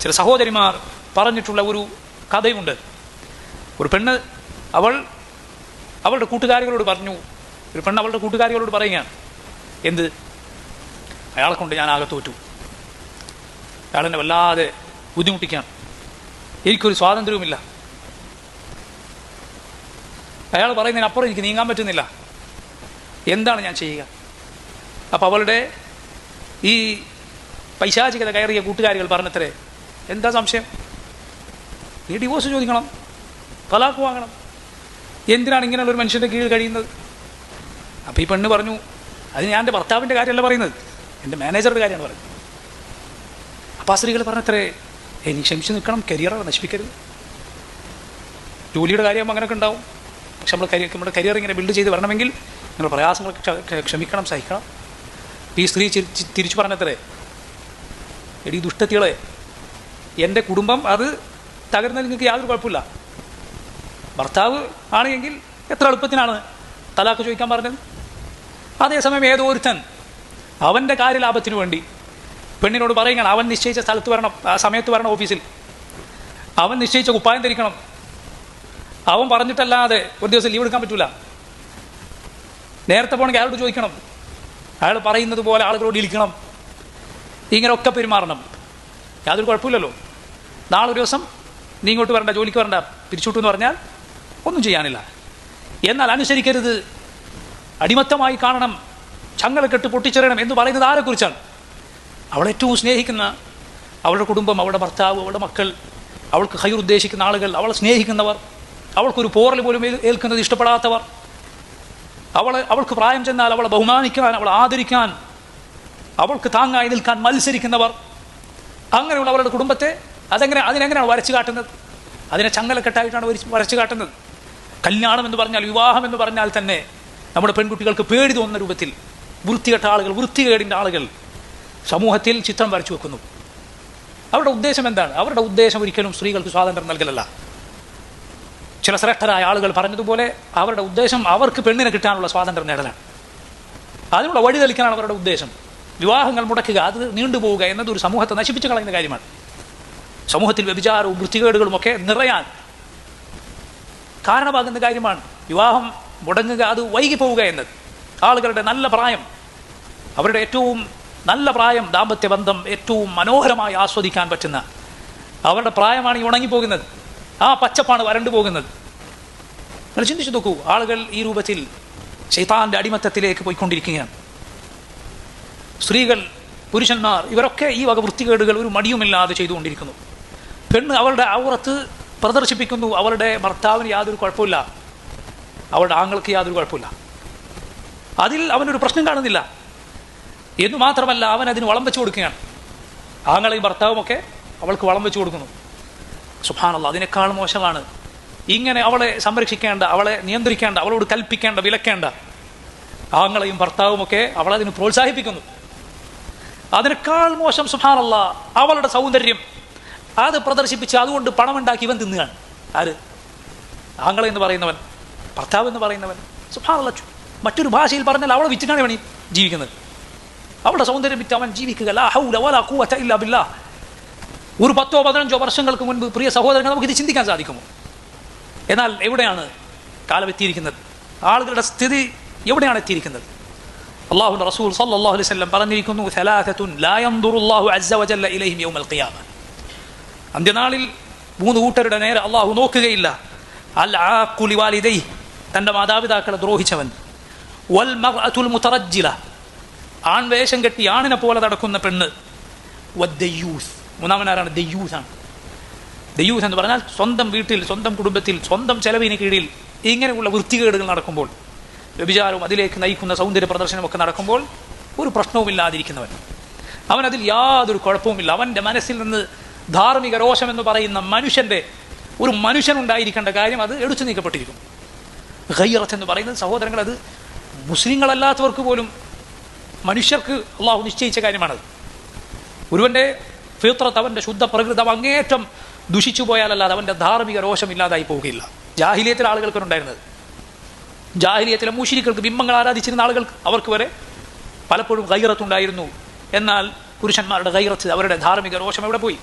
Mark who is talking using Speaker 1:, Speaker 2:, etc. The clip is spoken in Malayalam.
Speaker 1: ചില സഹോദരിമാർ പറഞ്ഞിട്ടുള്ള ഒരു കഥയുണ്ട്. ഒരു പെണ്ണ് അവൾ അവളുടെ കൂട്ടുകാരികളോട് പറഞ്ഞു ഒരു പെണ്ണ് അവളുടെ കൂട്ടുകാരികളോട് പറയുകയാണ് എന്ത്? അയാളെ കൊണ്ട് ഞാൻ ആകെ തോറ്റു. അയാളെന്നെ വല്ലാതെ ബുദ്ധിമുട്ടിക്കാൻ എനിക്കൊരു സ്വാതന്ത്ര്യവുമില്ല. അയാൾ പറയുന്നതിനപ്പുറം എനിക്ക് നീങ്ങാൻ പറ്റുന്നില്ല. എന്താണ് ഞാൻ ചെയ്യുക? അപ്പോൾ അവളുടെ ഈ പൈശാചികത കയറിയ കൂട്ടുകാരികൾ പറഞ്ഞത്രേ എന്താ സംശയം? ഈ ഡിവോഴ്സ് ചോദിക്കണം. തലാക്ക് വാങ്ങണം. എന്തിനാണ് ഇങ്ങനെയുള്ള ഒരു മനുഷ്യന്റെ കീഴിൽ കഴിയുന്നത്? അപ്പോൾ ഈ പെണ്ണ് പറഞ്ഞു അത് ഞാൻ എന്റെ ഭർത്താവിന്റെ കാര്യമല്ല പറയുന്നത്. എന്റെ മാനേജറുടെ കാര്യമാണ് പറയുന്നത്. അപ്പോൾ ആ സ്ത്രീകൾ പറഞ്ഞത്രേ എനിക്ക് ക്ഷമിച്ച് നിൽക്കണം. കരിയറാണ് നശിപ്പിക്കരുത്. ജോലിയുടെ കാര്യം അങ്ങനെയൊക്കെ ഉണ്ടാവും. പക്ഷെ നമ്മൾ കരിയർ നമ്മുടെ കരിയർ ഇങ്ങനെ ബിൽഡ് ചെയ്ത് വരണമെങ്കിൽ നിങ്ങൾ പ്രയാസങ്ങൾ ക്ഷ- ക്ഷ- ക്ഷമിക്കണം സഹിക്കണം. ഈ സ്ത്രീ തിരിച്ചു പറഞ്ഞത്രേ എടി ദുഷ്ടത്തികളെ എന്റെ കുടുംബം അത് തകർന്നാൽ നിങ്ങൾക്ക് യാതൊരു കുഴപ്പമില്ല. ഭർത്താവ് ആണെങ്കിൽ എത്ര എളുപ്പത്തിനാണ് തലാക്ക് ചോദിക്കാൻ പറഞ്ഞത്? അതേസമയം ഏതോ ഒരുത്തൻ അവന്റെ കാര്യലാഭത്തിനു വേണ്ടി പെണ്ണിനോട് പറയുകയാണ് അവൻ നിശ്ചയിച്ച സ്ഥലത്ത് വരണം ആ സമയത്ത് വരണം ഓഫീസിൽ. അവൻ നിശ്ചയിച്ച കുപ്പായം ധരിക്കണം. അവൻ പറഞ്ഞിട്ടല്ലാതെ ഒരു ദിവസം ലീവ് എടുക്കാൻ പറ്റൂല. നേരത്തെ പോകണമെങ്കിൽ അയാളോട് ചോദിക്കണം. അയാൾ പറയുന്നത് പോലെ ആളുകളോട് ഇരിക്കണം. ഇങ്ങനെയൊക്കെ പെരുമാറണം. യാതൊരു കുഴപ്പമില്ലല്ലോ. നാളെ ഒരു ദിവസം നീ ഇങ്ങോട്ട് വരണ്ട ജോലിക്ക് വരണ്ട പിരിച്ചുവിട്ടു എന്ന് പറഞ്ഞാൽ ഒന്നും ചെയ്യാനില്ല. എന്നാൽ അനുസരിക്കരുത്. അടിമത്തമായി കാണണം. ചങ്ങല കെട്ട് പൊട്ടിച്ചെറിയണം എന്ന് പറയുന്നത് ആരെക്കുറിച്ചാണ്? കുറിച്ചാണ് ഏറ്റവും സ്നേഹിക്കുന്ന അവളുടെ കുടുംബം അവളുടെ ഭർത്താവ് അവളുടെ മക്കൾ അവൾക്ക് ഹൈർ ഉദ്ദേശിക്കുന്ന ആളുകൾ അവളെ സ്നേഹിക്കുന്നവർ അവൾക്കൊരു പോറൽ പോലും ഏൽ- ഏൽക്കുന്നത് ഇഷ്ടപ്പെടാത്തവർ. അവളെ അവൾക്ക് പ്രായം ചെന്നാൽ അവളെ ബഹുമാനിക്കാൻ അവളെ ആദരിക്കാൻ അവൾക്ക് താങ്ങായി നിൽക്കാൻ മത്സരിക്കുന്നവർ. അങ്ങനെയുള്ള അവരുടെ കുടുംബത്തെ അതെങ്ങനെ അതിനെങ്ങനെയാണ് വരച്ചു കാട്ടുന്നത്? അതിനെ ചങ്ങലക്കെട്ടായിട്ടാണ് വരച്ച് വരച്ചു കാട്ടുന്നത്. കല്യാണം എന്ന് പറഞ്ഞാൽ വിവാഹം എന്ന് പറഞ്ഞാൽ തന്നെ നമ്മുടെ പെൺകുട്ടികൾക്ക് പേടി തോന്നുന്ന രൂപത്തിൽ വൃത്തികെട്ട ആളുകൾ വൃത്തികേടിന്റെ ആളുകൾ സമൂഹത്തിൽ ചിത്രം വരച്ചു വെക്കുന്നു. അവരുടെ ഉദ്ദേശം എന്താണ്? അവരുടെ ഉദ്ദേശം ഒരിക്കലും സ്ത്രീകൾക്ക് സ്വാതന്ത്ര്യം നൽകലല്ല. ചില ശ്രേഷ്ഠരായ ആളുകൾ പറഞ്ഞതുപോലെ അവരുടെ ഉദ്ദേശം അവർക്ക് പെണ്ണിനെ കിട്ടാനുള്ള സ്വാതന്ത്ര്യം നേടലാണ്. അതിനുള്ള വഴി തെളിക്കാനാണ് അവരുടെ ഉദ്ദേശം. വിവാഹങ്ങൾ മുടക്കുക അത് നീണ്ടുപോവുക എന്നത് ഒരു സമൂഹത്തെ നശിപ്പിച്ചു കളയുന്ന കാര്യമാണ്. സമൂഹത്തിൽ വ്യഭിചാരവും വൃത്തികേടുകളും ഒക്കെ നിറയാൻ കാരണമാകുന്ന കാര്യമാണ് വിവാഹം മുടങ്ങുക അത് വൈകി പോവുക എന്നത്. ആളുകളുടെ നല്ല പ്രായം അവരുടെ ഏറ്റവും നല്ല പ്രായം ദാമ്പത്യ ബന്ധം ഏറ്റവും മനോഹരമായി ആസ്വദിക്കാൻ പറ്റുന്ന അവരുടെ പ്രായമാണ് ഈ ഉണങ്ങിപ്പോകുന്നത്. ആ പച്ചപ്പാണ് വരണ്ടു പോകുന്നത്. നിങ്ങൾ ചിന്തിച്ചു നോക്കൂ ആളുകൾ ഈ രൂപത്തിൽ ശൈത്താന്റെ അടിമത്തത്തിലേക്ക് പോയിക്കൊണ്ടിരിക്കുകയാണ്. സ്ത്രീകൾ പുരുഷന്മാർ ഇവരൊക്കെ ഈ വക വൃത്തികേടുകൾ ഒരു മടിയുമില്ലാതെ ചെയ്തുകൊണ്ടിരിക്കുന്നു. പെണ്ണ് അവളുടെ ഔറത്ത് പ്രദർശിപ്പിക്കുന്നു. അവളുടെ ഭർത്താവിന് യാതൊരു കുഴപ്പമില്ല. അവളുടെ ആങ്ങൾക്ക് യാതൊരു കുഴപ്പമില്ല. അതിൽ അവനൊരു പ്രശ്നം കാണുന്നില്ല. എന്നു മാത്രമല്ല അവൻ അതിന് വളം വെച്ച് കൊടുക്കുകയാണ്. ആങ്ങളെയും ഭർത്താവുമൊക്കെ അവൾക്ക് വളം വെച്ച് കൊടുക്കുന്നു. സുഭാനല്ല അതിനേക്കാൾ മോശമാണ്. ഇങ്ങനെ അവളെ സംരക്ഷിക്കേണ്ട അവളെ നിയന്ത്രിക്കേണ്ട അവളോട് കൽപ്പിക്കേണ്ട വിലക്കേണ്ട ആങ്ങളെയും ഭർത്താവുമൊക്കെ അവളതിന് പ്രോത്സാഹിപ്പിക്കുന്നു. അതിനേക്കാൾ മോശം സുഹാനല്ല അവളുടെ സൗന്ദര്യം. അത് പ്രദർശിപ്പിച്ച് അതുകൊണ്ട് പണമുണ്ടാക്കി ഇവൻ തിന്നുകയാണ്. ആര്? ആങ്ങളെ എന്ന് പറയുന്നവൻ ഭർത്താവ് എന്ന് പറയുന്നവൻ. സുഹാനല്ല മറ്റൊരു ഭാഷയിൽ പറഞ്ഞാൽ അവളെ വിറ്റിട്ടാണ് ഇവൻ ജീവിക്കുന്നത്. അവളുടെ സൗന്ദര്യം വിറ്റ് അവൻ ജീവിക്കുക. ഒരു പത്തോ പതിനഞ്ചോ വർഷങ്ങൾക്ക് മുൻപ് പ്രിയ സഹോദരങ്ങൾ നമുക്ക് ഇത് ചിന്തിക്കാൻ സാധിക്കുമോ? എന്നാൽ എവിടെയാണ് കാലം എത്തിയിരിക്കുന്നത് ആളുകളുടെ സ്ഥിതി എവിടെയാണ് എത്തിയിരിക്കുന്നത്? അള്ളാഹു റസൂൽ സല്ലാഹു അലൈഹി വസല്ലം പറഞ്ഞിരിക്കുന്നു സലാസത്തുൻ ലാ യൻദുറുല്ലാഹു അസ്സ വജല്ല ഇലൈഹിം യൗമൽ ഖിയാമ. അന്ത്യനാളിൽ മൂന്ന് കൂട്ടരുടെ നേരെ അള്ളാഹു നോക്കുകയില്ല. അൽ ആഖുലി വാലിദൈ തന്റെ മാതാപിതാക്കളെ ദ്രോഹിച്ചവൻ. വൽ മർഅത്തുൽ മുതറജ്ജില ആൺവേഷം കെട്ടി ആണിനെ പോലെ നടക്കുന്ന പെണ്ണ്. വദ്ദയ്യൂസ് മൂന്നാമനാരാണ് ദയ്യൂസ് ആണ്. ദയ്യൂസ് എന്ന് പറഞ്ഞാൽ സ്വന്തം വീട്ടിൽ സ്വന്തം കുടുംബത്തിൽ സ്വന്തം ചെലവിന് കീഴിൽ ഇങ്ങനെയുള്ള വൃത്തികേടുകൾ നടക്കുമ്പോൾ വ്യഭിചാരവും അതിലേക്ക് നയിക്കുന്ന സൗന്ദര്യ പ്രദർശനമൊക്കെ നടക്കുമ്പോൾ ഒരു പ്രശ്നവുമില്ലാതിരിക്കുന്നവൻ. അവൻ അതിൽ യാതൊരു കുഴപ്പവുമില്ല. അവന്റെ മനസ്സിൽ നിന്ന് ധാർമ്മിക രോഷമെന്ന് പറയുന്ന മനുഷ്യന്റെ ഒരു മനുഷ്യനുണ്ടായിരിക്കേണ്ട കാര്യം അത് എടുത്തു നീക്കപ്പെട്ടിരിക്കും ഗൈറത്ത് എന്ന് പറയുന്നത് സഹോദരങ്ങൾ അത് മുസ്ലിങ്ങളല്ലാത്തവർക്ക് പോലും മനുഷ്യർക്ക് അള്ളാഹു നിശ്ചയിച്ച കാര്യമാണത്. ഒരുവന്റെ ഫിത്രത്ത് അവന്റെ ശുദ്ധ പ്രകൃതം അങ്ങേറ്റം ദുഷിച്ചു പോയാലല്ലാതെ അവന്റെ ധാർമ്മിക രോഷം ഇല്ലാതായി പോവുകയില്ല. ജാഹിലിയത്തിലെ ആളുകൾക്കാണ് ഉണ്ടായിരുന്നത്. ജാഹിലിയത്തിലെ മുഷിരിക്കൾക്ക് ബിംബങ്ങൾ ആരാധിച്ചിരുന്ന ആളുകൾക്ക് അവർക്ക് വരെ പലപ്പോഴും കൈറത്തുണ്ടായിരുന്നു എന്നാൽ പുരുഷന്മാരുടെ കൈറത്ത് അവരുടെ ധാർമ്മിക രോഷം എവിടെ പോയി?